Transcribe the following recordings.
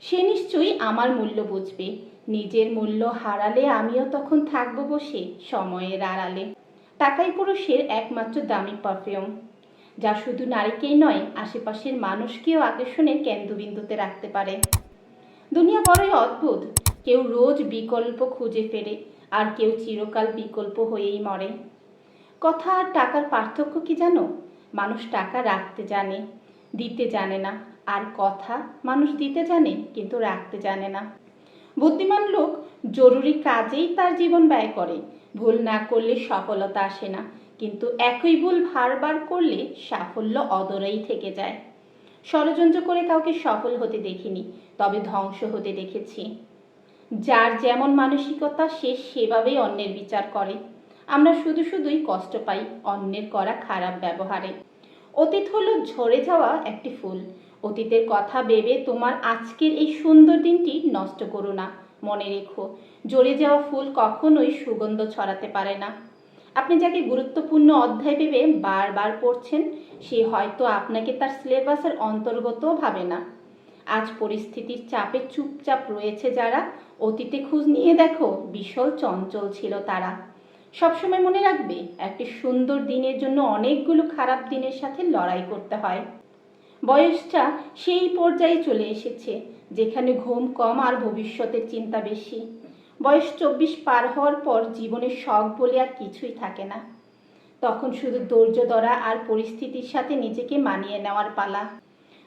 সে নিশ্চয়ই আমার মূল্য বুঝবে। নিজের মূল্য হারালে আমিও তখন থাকব বসে, সময়ের আড়ালে। টাকাই পুরুষের একমাত্র দামি পারফিউম। যা শুধু নারীকেই নয়, আশেপাশের মানুষকেও আকর্ষণের কেন্দ্রবিন্দুতে রাখতে পারে। দুনিয়া বড়ই অদ্ভুত। কেউ রোজ বিকল্প খুঁজে ফেরে, আর কেউ চিরকাল বিকল্প হয়েই মরে। কথা আর টাকার পার্থক্য কি জানো? মানুষ টাকা রাখতে জানে, দিতে জানে না। আর কথা মানুষ দিতে জানে, কিন্তু রাখতে জানে না। বুদ্ধিমান লোক জরুরি কাজেই তার জীবন ব্যয় করে। ভুল না করলে সফলতা আসে না, কিন্তু একই ভুল বারবার করলে সাফল্য অদরেই থেকে যায়। ষড়যন্ত্র করে কাউকে সফল হতে দেখিনি, তবে ধ্বংস হতে দেখেছি। যার যেমন মানসিকতা, সে সেভাবেই অন্যের বিচার করে। আমরা শুধু শুধুই কষ্ট পাই অন্যের করা খারাপ ব্যবহারে। অতীত হলো ঝরে যাওয়া একটি ফুল। অতীতের কথা ভেবে তোমার আজকের এই সুন্দর দিনটি নষ্ট করো না, মনে রেখো। ঝরে যাওয়া ফুল কখনোই সুগন্ধ ছড়াতে পারে না। আপনি যাকে গুরুত্বপূর্ণ অধ্যায় ভেবে বারবার পড়ছেন, সে হয়তো আপনাকে তার সিলেবাসের অন্তর্গতও ভাবে না। আজ পরিস্থিতির চাপে চুপচাপ রয়েছে যারা, অতীতে খোঁজ নিয়ে দেখো, বিশাল চঞ্চল ছিল তারা। সবসময় মনে রাখবে, একটি সুন্দর দিনের জন্য অনেকগুলো খারাপ দিনের সাথে লড়াই করতে হয়। বয়সটা সেই পর্যায়ে চলে এসেছে, যেখানে ঘুম কম আর ভবিষ্যতের চিন্তা বেশি। বয়স চব্বিশ পার হওয়ার পর জীবনের শখ বলে আর কিছুই থাকে না। তখন শুধু ধৈর্য ধরা আর পরিস্থিতির সাথে নিজেকে মানিয়ে নেওয়ার পালা।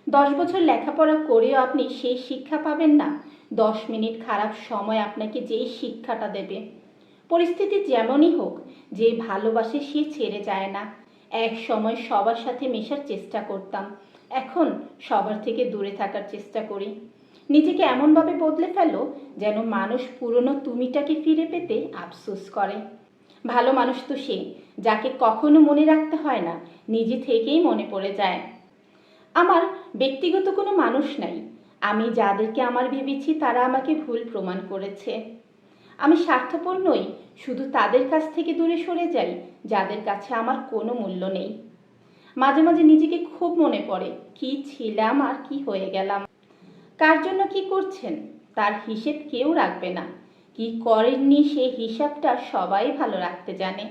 দশ বছর লেখাপড়া করেও আপনি সেই শিক্ষা পাবেন না। দশ মিনিট খারাপ সময় আপনাকে যেই শিক্ষাটা দেবে। পরিস্থিতি যেমনই হোক, যে ভালোবাসে সে ছেড়ে যায় না। এক সময় সবার সাথে মেশার চেষ্টা করতাম। এখন সবার থেকে দূরে থাকার চেষ্টা করি। নিজেকে এমনভাবে বদলে ফেলো যেন মানুষ পুরনো তুমিটাকে ফিরে পেতে আফসোস করে। ভালো মানুষ তো সে, যাকে কখনো মনে রাখতে হয় না, নিজে থেকেই মনে পড়ে যায়। আমার ব্যক্তিগত কোনো মানুষ নাই। আমি যাদেরকে আমার ভেবেছি তারা আমাকে ভুল প্রমাণ করেছে। আমি স্বার্থপর নই, শুধু তাদের কাছ থেকে দূরে সরে যাই, যাদের কাছে আমার কোনো মূল্য নেই। মাঝে মাঝে নিজেকে খুব মনে পড়ে, কি ছিলাম আর কি হয়ে গেলাম। কার জন্য কি করছেন? তার হিসেব কেউ রাখবে না। কি করেননি সেই হিসাবটা সবাই ভালো রাখতে জানে।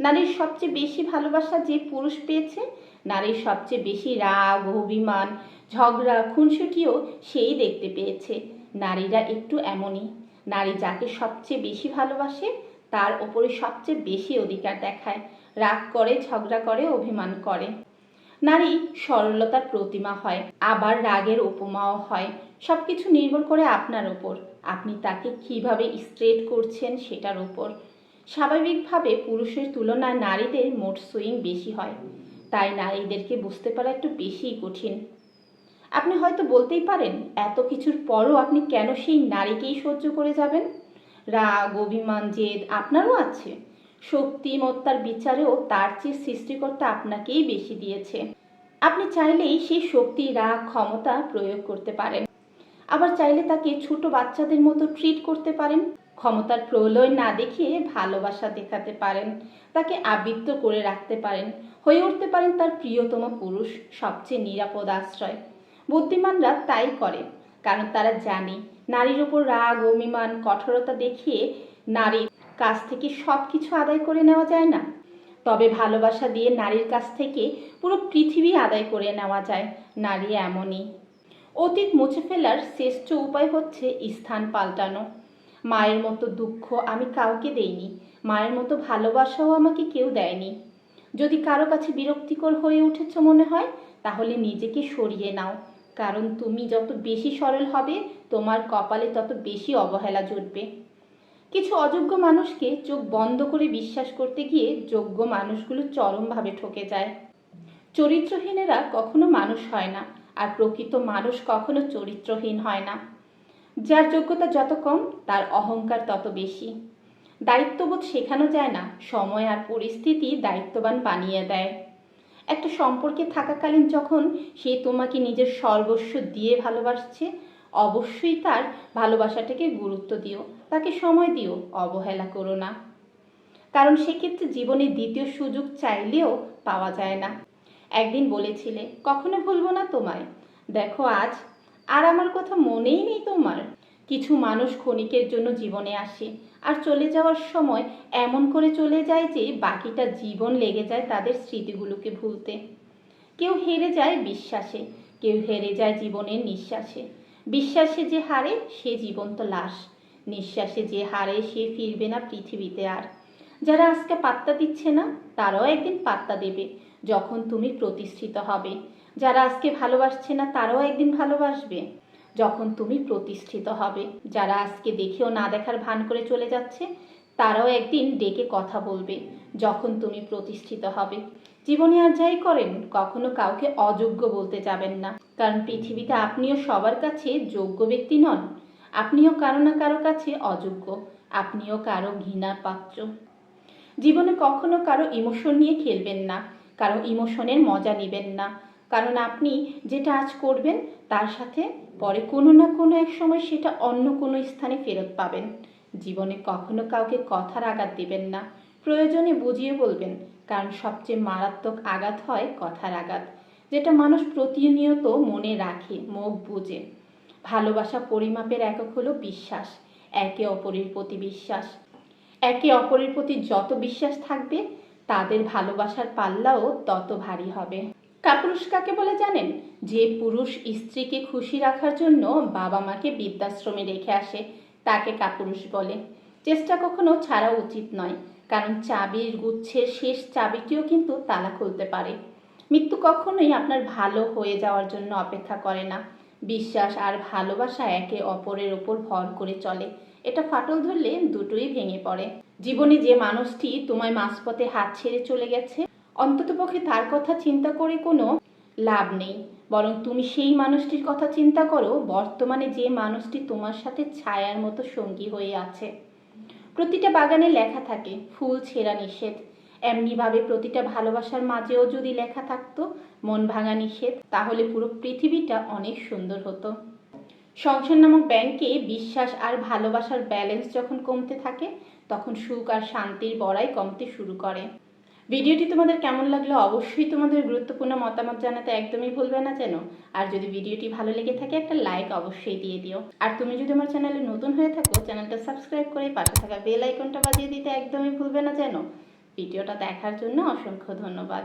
নারীর সবচেয়ে বেশি ভালোবাসা যে পুরুষ পেয়েছে, নারীর সবচেয়ে বেশি রাগ, অভিমান, ঝগড়া, খুনসুটিও সেই দেখতে পেয়েছে। নারীরা একটু এমনই। নারী যাকে সবচেয়ে বেশি ভালোবাসে, তার ওপরে সবচেয়ে বেশি অধিকার দেখায়। রাগ করে, ঝগড়া করে, অভিমান করে। নারী সরলতার প্রতিমা হয়, আবার রাগের উপমাও হয়। সব কিছু নির্ভর করে আপনার ওপর। আপনি তাকে কীভাবে স্ট্রেট করছেন সেটার ওপর। স্বাভাবিকভাবে পুরুষের তুলনায় নারীদের মোট সুইং বেশি হয়। তাই নারীদেরকে বুঝতে পারা একটু বেশিই কঠিন। আপনি হয়তো বলতেই পারেন, এত কিছুর পরও আপনি কেন সেই নারীকেই সহ্য করে যাবেন? রাগ, অভিমান, জেদ আপনারও আছে। শক্তিমত্তার বিচারেও তার চেয়ে সৃষ্টিকর্তা আপনাকেই বেশি দিয়েছে। আপনি চাইলেই সেই শক্তি, রাগ, ক্ষমতা প্রয়োগ করতে পারেন। আবার চাইলে তাকে ছোট বাচ্চাদের মতো ট্রিট করতে পারেন। ক্ষমতার প্রলয় না দেখিয়ে ভালোবাসা দেখাতে পারেন। তাকে আবৃত্ত করে রাখতে পারেন। হয়ে উঠতে পারেন তার প্রিয়তম পুরুষ, সবচেয়ে নিরাপদ আশ্রয়। বুদ্ধিমানরা তাই করে, কারণ তারা জানে নারীর ওপর রাগ, অভিমান, কঠোরতা দেখিয়ে নারীর কাছ থেকে সব কিছু আদায় করে নেওয়া যায় না। তবে ভালোবাসা দিয়ে নারীর কাছ থেকে পুরো পৃথিবী আদায় করে নেওয়া যায়, নারী এমনই। অতীত মুছে ফেলার শ্রেষ্ঠ উপায় হচ্ছে স্থান পাল্টানো। মায়ের মতো দুঃখ আমি কাউকে দেইনি, মায়ের মতো ভালোবাসাও আমাকে কেউ দেয়নি। যদি কারও কাছে বিরক্তিকর হয়ে উঠেছ মনে হয়, তাহলে নিজেকে সরিয়ে নাও। কারণ তুমি যত বেশি সরল হবে, তোমার কপালে তত বেশি অবহেলা জুটবে। কিছু অযোগ্য মানুষকে চোখ বন্ধ করে বিশ্বাস করতে গিয়ে যোগ্য মানুষগুলো চরমভাবে ঠকে যায়। চরিত্রহীনেরা কখনো মানুষ হয় না, আর প্রকৃত মানুষ কখনো চরিত্রহীন হয় না। যার যোগ্যতা যত কম, তার অহংকার তত বেশি। দায়িত্ববোধ শেখানো যায় না, সময় আর পরিস্থিতি দায়িত্ববান বানিয়ে দেয়। একটা সম্পর্কে থাকাকালীন যখন সে তোমাকে নিজের সর্বস্ব দিয়ে ভালোবাসছে, অবশ্যই তার ভালোবাসাটাকে গুরুত্ব দিও। তাকে সময় দিও, অবহেলা করো না। কারণ সেক্ষেত্রে জীবনে দ্বিতীয় সুযোগ চাইলেও পাওয়া যায় না। একদিন বলেছিলে, কখনো ভুলবো না তোমায়। দেখো আজ, আর আমার কথা মনেই নেই তোমার। কিছু মানুষ ক্ষণিকের জন্য জীবনে আসে আর চলে যাওয়ার সময় এমন করে চলে যায় যে বাকিটা জীবন লেগে যায় তাদের স্মৃতিগুলোকে ভুলতে। কেউ হেরে যায় বিশ্বাসে, কেউ হেরে যায় জীবনের নিঃশ্বাসে। বিশ্বাসে যে হারে, সে জীবন্ত লাশ। নিঃশ্বাসে যে হারে, সে ফিরবে না পৃথিবীতে আর। যারা আজকে পাত্তা দিচ্ছে না, তারাও একদিন পাত্তা দেবে, যখন তুমি প্রতিষ্ঠিত হবে। যারা আজকে ভালোবাসছে না, তারাও একদিন ভালোবাসবে। যখন তুমি প্রতিষ্ঠিত হবে। যারা আজকে দেখেও না দেখার ভান করে চলে যাচ্ছে, তারাও একদিন ডেকে কথা বলবে, যখন তুমি প্রতিষ্ঠিত হবে। জীবনে আর যাই করেন, কখনো কাউকে অযোগ্য বলতে যাবেন না। কারণ পৃথিবীতে আপনিও সবার কাছে যোগ্য ব্যক্তি নন। আপনিও কারও না কারও কাছে অযোগ্য। আপনিও কারও ঘৃণার পাত্র। জীবনে কখনো কারও ইমোশন নিয়ে খেলবেন না। কারও ইমোশনের মজা নেবেন না। কারণ আপনি যেটা আজ করবেন, তার সাথে পরে কোনো না কোনো এক সময় সেটা অন্য কোনো স্থানে ফেরত পাবেন। জীবনে কখনো কাউকে কথার আঘাত দিবেন না। প্রয়োজনে বুঝিয়ে বলবেন, কারণ সবচেয়ে মারাত্মক আঘাত হয় কথার আঘাত, যেটা মানুষ প্রতিনিয়ত মনে রাখে, মুখ বুঝে ভালোবাসা পরিমাপের একক হলো বিশ্বাস, একে অপরের প্রতি বিশ্বাস। একে অপরের প্রতি যত বিশ্বাস থাকবে, তাদের ভালোবাসার পাল্লাও তত ভারী হবে। কাপুরুষ কাকে বলে জানেন? যে পুরুষ স্ত্রীকে খুশি রাখার জন্য বাবা মাকে বৃদ্ধাশ্রমে রেখে আসে, তাকে কাপুরুষ বলে। চেষ্টা কখনো ছাড়া উচিত নয়, কারণ চাবির গুচ্ছের শেষ চাবিটিও কিন্তু তালা খুলতে পারে। মৃত্যু কখনোই আপনার ভালো হয়ে যাওয়ার জন্য অপেক্ষা করে না। বিশ্বাস আর ভালোবাসা একে অপরের ওপর ভর করে চলে। এটা ফাটল ধরলে দুটোই ভেঙে পড়ে। জীবনে যে মানুষটি তোমায় মাঝপথে হাত ছেড়ে চলে গেছে অন্ততপক্ষে তার কথা চিন্তা করে কোনো লাভ নেই। বরং তুমি সেই মানুষটির কথা চিন্তা করো, বর্তমানে যে মানুষটি তোমার সাথে ছায়ার মতো সঙ্গী হয়ে আছে। প্রতিটা বাগানে লেখা থাকে, ফুল ছেঁড়া নিষেধ। এমনিভাবে প্রতিটা ভালোবাসার মাঝেও যদি লেখা থাকতো, মন ভাঙা নিষেধ, তাহলে পুরো পৃথিবীটা অনেক সুন্দর হতো। সংসার নামক ব্যাংকে বিশ্বাস আর ভালোবাসার ব্যালেন্স যখন কমতে থাকে, তখন সুখ আর শান্তির বড়াই কমতে শুরু করে। ভিডিওটি তোমাদের কেমন লাগল অবশ্যই তোমাদের গুরুত্বপূর্ণ মতামত জানাতে একদমই ভুলবে না যেন। আর যদি ভিডিওটি ভালো লেগে থাকে, একটা লাইক অবশ্যই দিয়ে দিও। আর তুমি যদি আমার চ্যানেলে নতুন হয়ে থাকো, চ্যানেলটা সাবস্ক্রাইব করে পাশে থাকা বেল আইকনটা বাজিয়ে দিতে একদমই ভুলবে না যেন। ভিডিওটা দেখার জন্য অসংখ্য ধন্যবাদ।